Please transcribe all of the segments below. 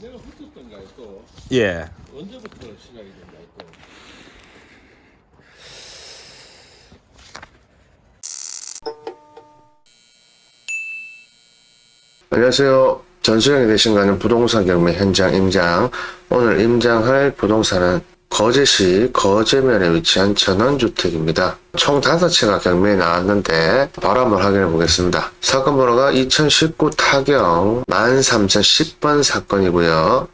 경매가 붙었던가요 또 예. 언제부터 시작이 된가요 또 안녕하세요. 전수령이 되신 가는 부동산 경매 현장 임장. 오늘 임장할 부동산은 거제시 거제면에 위치한 전원주택입니다. 총 5채가 경매에 나왔는데 바로 한번 확인해 보겠습니다. 사건 번호가 2019 타경 13010번 사건이고요.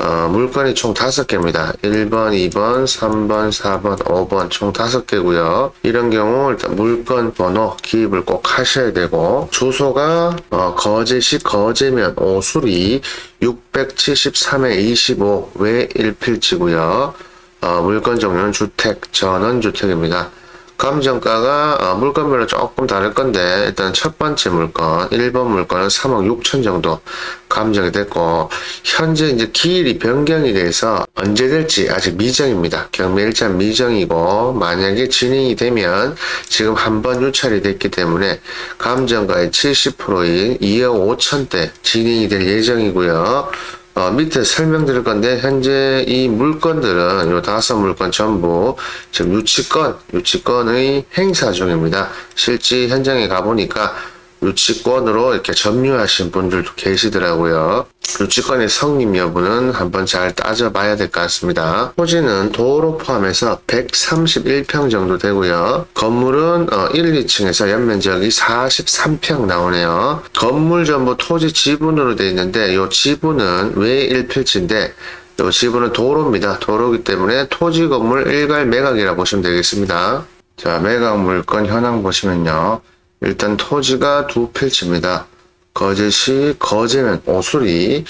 어, 물건이 총 5개입니다. 1번, 2번, 3번, 4번, 5번 총 5개고요. 이런 경우 일단 물건 번호 기입을 꼭 하셔야 되고 주소가 어, 거제시 거제면 오수리 673에 25 외 1필지고요. 어, 물건 종류는 주택, 전원주택입니다. 감정가가 어, 물건별로 조금 다를 건데 일단 첫 번째 물건 1번 물건은 3억 6천 정도 감정이 됐고 현재 이제 기일이 변경이 돼서 언제 될지 아직 미정입니다. 경매일자 미정이고 만약에 진행이 되면 지금 한 번 유찰이 됐기 때문에 감정가의 70%인 2억 5천대 진행이 될 예정이고요. 어, 밑에 설명드릴 건데 현재 이 물건들은 요 다섯 물건 전부 지금 유치권 유치권의 행사 중입니다. 실제 현장에 가보니까 유치권으로 이렇게 점유하신 분들도 계시더라고요. 유치권의 성립 여부는 한번 잘 따져봐야 될 것 같습니다. 토지는 도로 포함해서 131평 정도 되고요. 건물은 어, 1, 2층에서 연면적이 43평 나오네요. 건물 전부 토지 지분으로 되어 있는데 이 지분은 외 1필지인데 이 지분은 도로입니다. 도로기 때문에 토지 건물 일괄 매각이라 보시면 되겠습니다. 자, 매각 물건 현황 보시면요. 일단 토지가 두 필지입니다. 거제시 거제면 오수리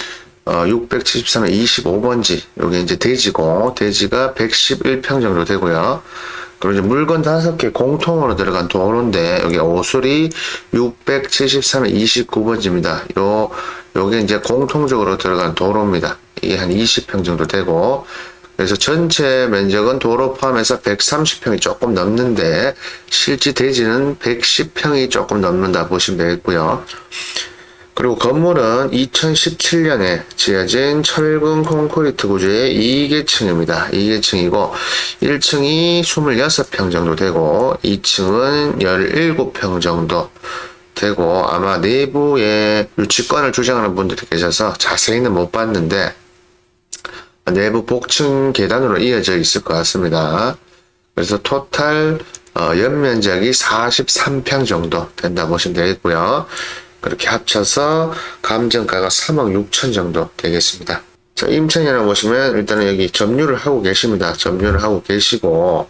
어, 673에 25번지 여기 이제 대지고 대지가 111평 정도 되고요. 그리고 이제 물건 다섯 개 공통으로 들어간 도로인데 여기 오수리 673에 29번지입니다. 요 요게 이제 공통적으로 들어간 도로입니다. 이게 한 20평 정도 되고 그래서 전체 면적은 도로 포함해서 130평이 조금 넘는데 실제 대지는 110평이 조금 넘는다 보시면 되겠고요. 그리고 건물은 2017년에 지어진 철근 콘크리트 구조의 2계층입니다. 2계층이고 1층이 26평 정도 되고 2층은 17평 정도 되고 아마 내부에 유치권을 주장하는 분들이 계셔서 자세히는 못 봤는데 내부 복층 계단으로 이어져 있을 것 같습니다. 그래서 토탈 어, 연면적이 43평 정도 된다 보시면 되겠고요. 그렇게 합쳐서 감정가가 3억 6천 정도 되겠습니다. 자, 임천이라고 보시면 일단은 여기 점유를 하고 계십니다. 점유를 하고 계시고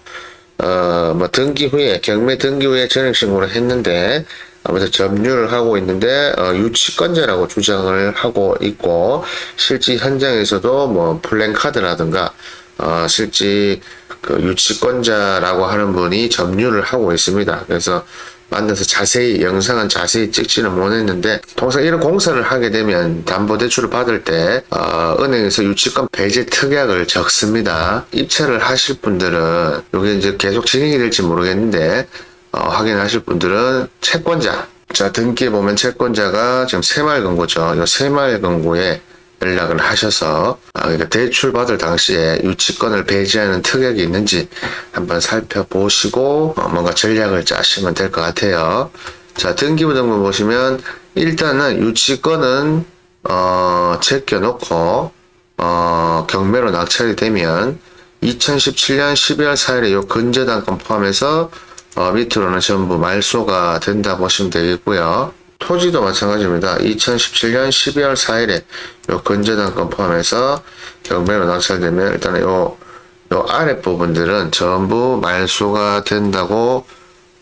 어, 뭐 등기 후에 경매 등기 후에 전액 신고를 했는데 아무튼 점유를 하고 있는데 어, 유치권자라고 주장을 하고 있고 실제 현장에서도 뭐 플랜카드라든가 어, 실제 그 유치권자라고 하는 분이 점유를 하고 있습니다. 그래서 만나서 자세히 영상은 자세히 찍지는 못했는데 통상 이런 공사를 하게 되면 담보대출을 받을 때 어, 은행에서 유치권 배제 특약을 적습니다. 입찰을 하실 분들은 이게 이제 계속 진행이 될지 모르겠는데 어, 확인하실 분들은 채권자 자 등기에 보면 채권자가 지금 새마을금 고죠. 이 새마을금 고에 연락을 하셔서 아, 그러니까 대출 받을 당시에 유치권을 배제하는 특약이 있는지 한번 살펴보시고 어, 뭔가 전략을 짜시면 될 것 같아요. 자 등기부 등본 보시면 일단은 유치권은 어, 제껴놓고 어, 경매로 낙찰이 되면 2017년 12월 4일에 요 근저당권 포함해서 어, 밑으로는 전부 말소가 된다 보시면 되겠고요. 토지도 마찬가지입니다. 2017년 12월 4일에 요 근저당권 포함해서 경매로 낙찰되면 일단은 요, 요 아래 부분들은 전부 말소가 된다고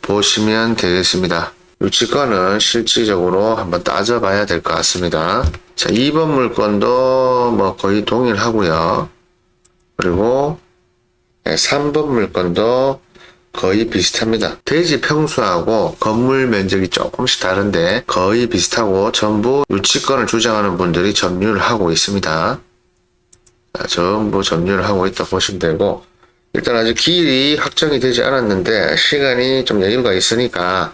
보시면 되겠습니다. 유치권은 실질적으로 한번 따져봐야 될 것 같습니다. 자, 2번 물건도 뭐 거의 동일하고요. 그리고 3번 물건도 거의 비슷합니다. 대지 평수하고 건물 면적이 조금씩 다른데 거의 비슷하고 전부 유치권을 주장하는 분들이 점유를 하고 있습니다. 자, 전부 점유를 하고 있다 보시면 되고 일단 아직 기일이 확정이 되지 않았는데 시간이 좀 여유가 있으니까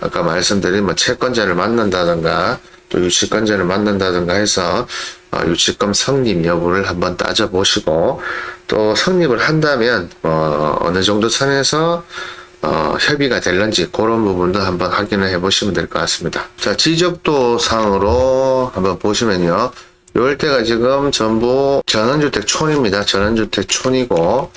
아까 말씀드린 뭐 채권자를 만난다든가 또 유치권자를 만난다든가 해서 어, 유치권 성립 여부를 한번 따져보시고 또 성립을 한다면 어, 어느 정도 선에서 어, 협의가 될런지 그런 부분도 한번 확인을 해 보시면 될 것 같습니다. 자 지적도 상으로 한번 보시면요. 요럴 때가 지금 전부 전원주택 촌입니다. 전원주택 촌이고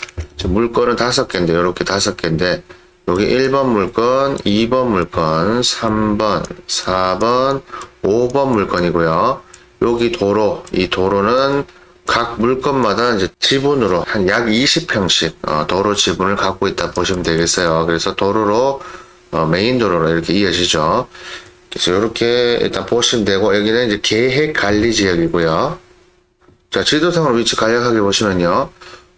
물건은 다섯 개인데 이렇게 다섯 개인데 여기 1번 물건, 2번 물건, 3번, 4번, 5번 물건이고요. 여기 도로, 이 도로는 각 물건마다 이제 지분으로 한 약 20평씩 어, 도로 지분을 갖고 있다 보시면 되겠어요. 그래서 도로로 어, 메인 도로로 이렇게 이어지죠. 그래서 이렇게 일단 보시면 되고 여기는 이제 계획 관리 지역이고요. 자 지도상으로 위치 간략하게 보시면요.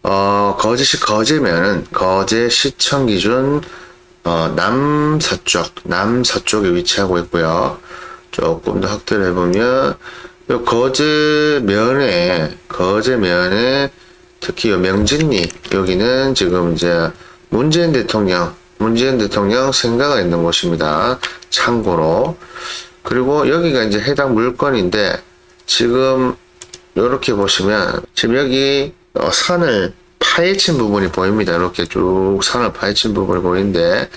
어, 거제시 거제면은 거제 시청 기준 어, 남서쪽 남서쪽에 위치하고 있고요. 조금 더 확대를 해보면 요 거제 면에 거제 면에 특히 요 명진리 여기는 지금 이제 문재인 대통령 문재인 대통령 생가가 있는 곳입니다. 참고로 그리고 여기가 이제 해당 물건인데 지금 이렇게 보시면 지금 여기 어, 산을 파헤친 부분이 보입니다. 이렇게 쭉 산을 파헤친 부분이 보이는데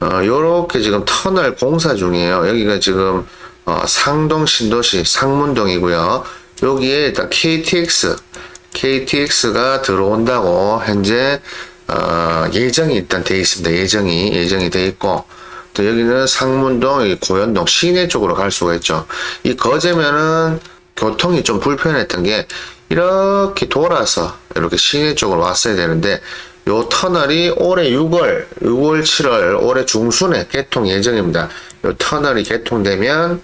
어, 요렇게 지금 터널 공사 중이에요. 여기가 지금 어, 상동 신도시 상문동이고요. 여기에 일단 KTX KTX가 들어온다고 현재 어, 예정이 일단 돼 있습니다. 예정이 예정이 돼 있고 또 여기는 상문동, 고현동 시내 쪽으로 갈 수가 있죠. 이 거제면은 교통이 좀 불편했던 게 이렇게 돌아서 이렇게 시내 쪽으로 왔어야 되는데 요 터널이 올해 6월, 6월, 7월 올해 중순에 개통 예정입니다. 요 터널이 개통되면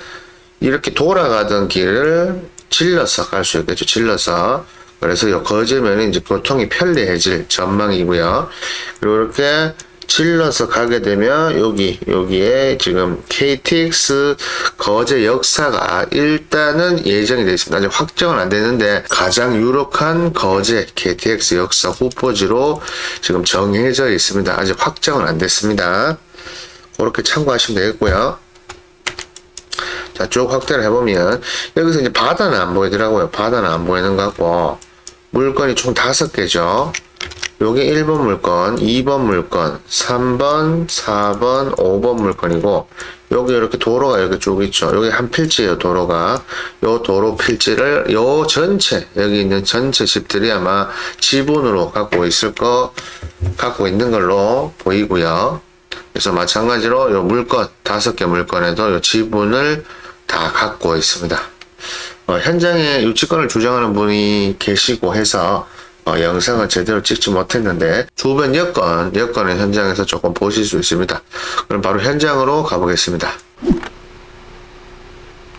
이렇게 돌아가던 길을 질러서 갈 수 있겠죠. 질러서. 그래서 요 거제면은 이제 교통이 편리해질 전망이고요. 이렇게 질러서 가게 되면 여기 여기에 지금 KTX 거제 역사가 일단은 예정이 되어 있습니다. 아직 확정은 안 되는데 가장 유력한 거제 KTX 역사 후보지로 지금 정해져 있습니다. 아직 확정은 안 됐습니다. 그렇게 참고하시면 되겠고요. 자, 쭉 확대를 해보면, 여기서 이제 바다는 안 보이더라고요. 바다는 안 보이는 것 같고, 물건이 총 다섯 개죠. 요게 1번 물건, 2번 물건, 3번, 4번, 5번 물건이고, 여기 이렇게 도로가 이렇게 쭉 있죠. 여기 한 필지예요, 도로가. 요 도로 필지를, 요 전체, 여기 있는 전체 집들이 아마 지분으로 갖고 있을 거, 갖고 있는 걸로 보이고요. 그래서 마찬가지로 요 물건, 다섯 개 물건에도 요 지분을 다 갖고 있습니다. 어, 현장에 유치권을 주장하는 분이 계시고 해서 어, 영상을 제대로 찍지 못했는데 주변 여건, 여건을 현장에서 조금 보실 수 있습니다. 그럼 바로 현장으로 가보겠습니다.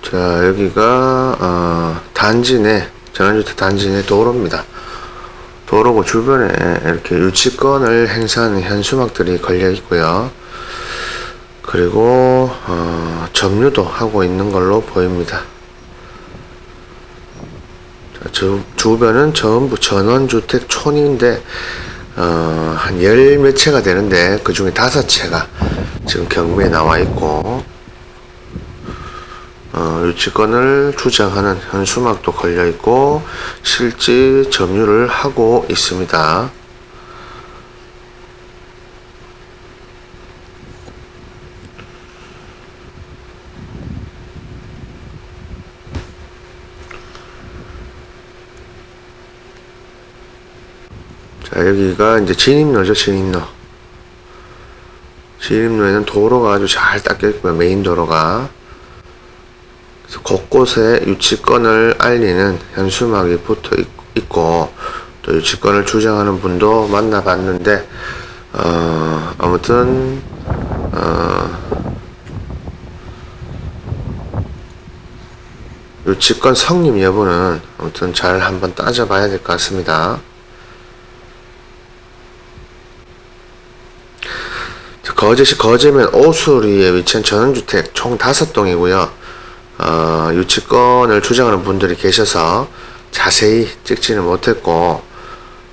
자, 여기가 어, 단지 내, 전원주택 단지 내 도로입니다. 도로고 주변에 이렇게 유치권을 행사하는 현수막들이 걸려 있고요. 그리고 어, 점유도 하고 있는 걸로 보입니다. 자, 주, 주변은 전부 전원주택 촌인데 어, 한 열 몇 채가 되는데 그 중에 다섯 채가 지금 경매에 나와 있고 어, 유치권을 주장하는 현수막도 걸려 있고 실제 점유를 하고 있습니다. 자, 여기가 이제 진입로죠, 진입로. 진입로에는 도로가 아주 잘 닦여 있고요, 메인 도로가. 그래서 곳곳에 유치권을 알리는 현수막이 붙어 있- 있고, 또 유치권을 주장하는 분도 만나봤는데, 어, 아무튼, 어, 유치권 성립 여부는 아무튼 잘 한번 따져봐야 될 것 같습니다. 거제시 거제면 오수리에 위치한 전원주택 총 5동이고요. 어, 유치권을 주장하는 분들이 계셔서 자세히 찍지는 못했고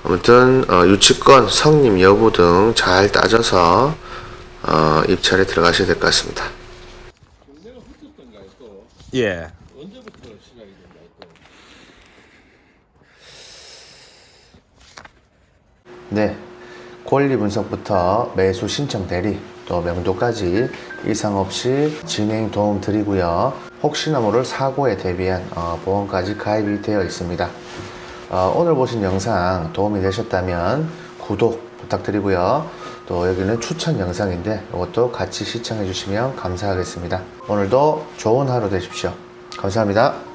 아무튼 어, 유치권 성립 여부 등 잘 따져서 어, 입찰에 들어가셔야 될 것 같습니다. 예. 언제부터 시작이 된가요? 또? 네. 권리 분석부터 매수 신청 대리 또 명도까지 이상 없이 진행 도움 드리고요. 혹시나 모를 사고에 대비한 어, 보험까지 가입이 되어 있습니다. 어, 오늘 보신 영상 도움이 되셨다면 구독 부탁드리고요. 또 여기는 추천 영상인데 이것도 같이 시청해 주시면 감사하겠습니다. 오늘도 좋은 하루 되십시오. 감사합니다.